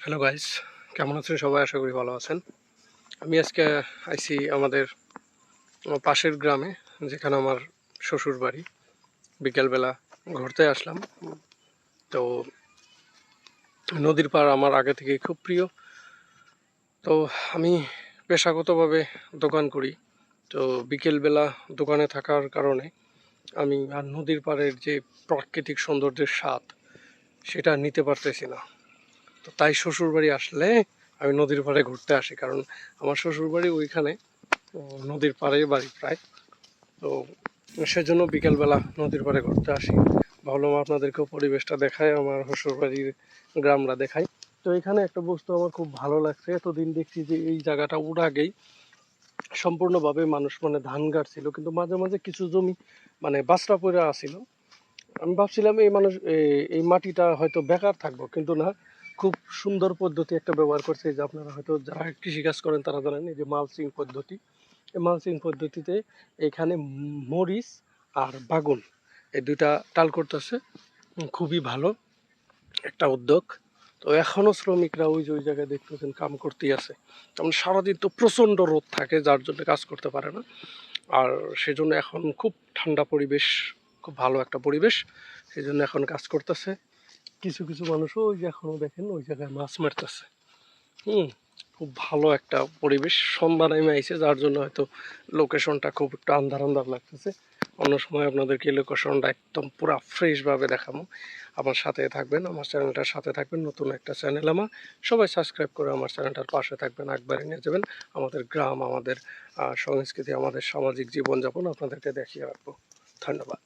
Hello guys কেমন আছেন সবাই? আশা করি ভালো আছেন। আমি আজকে আইসি আমাদের পাশের গ্রামে, যেখানে আমার শ্বশুর বাড়ি বিকেলবেলা ঘুরতে আসলাম। তো নদীর পাড় আমার আগে থেকে খুব প্রিয়। তো আমি পেশাগতভাবে দোকান করি। তো বিকেলবেলা দোকানে থাকার কারণে আমি আর নদীর পাড়ের যে প্রাকৃতিক সৌন্দর্যের স্বাদ, সেটা নিতে পারতেছি না। তো তাই শ্বশুর বাড়ি আসলে আমি নদীর পাড়ে ঘুরতে আসি, কারণ আমার শ্বশুর বাড়ি ওইখানে নদীর পাড়ে বাড়ি প্রায়। তো সেজন্য বিকেলবেলা নদীর পাড়ে ঘুরতে আসি। ভাবলাম আপনাদেরকেও পরিবেশটা দেখায় আমার শ্বশুর বাড়ির গ্রামরা দেখাই। তো এখানে একটা বস্তু আমার খুব ভালো লাগছে, এতদিন দেখছি যে এই জায়গাটা ওর আগেই সম্পূর্ণভাবে মানুষ মানে ধান গাড়ছিল, কিন্তু মাঝে মাঝে কিছু জমি মানে বাসরা পড়ে আসছিল আমি ভাবছিলাম এই মানুষ এই মাটিটা হয়তো বেকার থাকব, কিন্তু না খুব সুন্দর পদ্ধতি একটা ব্যবহার করছে যে আপনারা হয়তো যারা কৃষিকাজ করেন তারা জানেন এই যে মালচিং পদ্ধতি। এই মালচিং পদ্ধতিতে এখানে মরিচ আর বাগুন এই দুইটা টাল করতেছে। খুবই ভালো একটা উদ্যোগ। তো এখনও শ্রমিকরা ওই যে ওই জায়গায় দেখতেছেন কাম করতেই আছে। কারণ সারাদিন তো প্রচণ্ড রোদ থাকে, যার জন্য কাজ করতে পারে না। আর সেজন্য এখন খুব ঠান্ডা পরিবেশ, খুব ভালো একটা পরিবেশ। সেই জন্য এখন কাজ করতেছে। কিছু কিছু মানুষও ওই যে এখনও দেখেন, ওই জায়গায় মাছ মারতেছে। হুম, খুব ভালো একটা পরিবেশ সন্ধ্যা নেমে আইছে, যার জন্য হয়তো লোকেশনটা খুব একটু আন্ধার আন্ধার লাগতেছে। অন্য সময় আপনাদেরকে লোকেশনটা একদম পুরো ফ্রেশভাবে দেখাবো। আমার সাথে থাকবেন, আমার চ্যানেলটার সাথে থাকবেন, নতুন একটা চ্যানেল আমার। সবাই সাবস্ক্রাইব করে আমার চ্যানেলটার পাশে থাকবেন, একবারে নিয়ে যাবেন। আমাদের গ্রাম, আমাদের সংস্কৃতি, আমাদের সামাজিক জীবনযাপন আপনাদেরকে দেখিয়ে রাখব। ধন্যবাদ।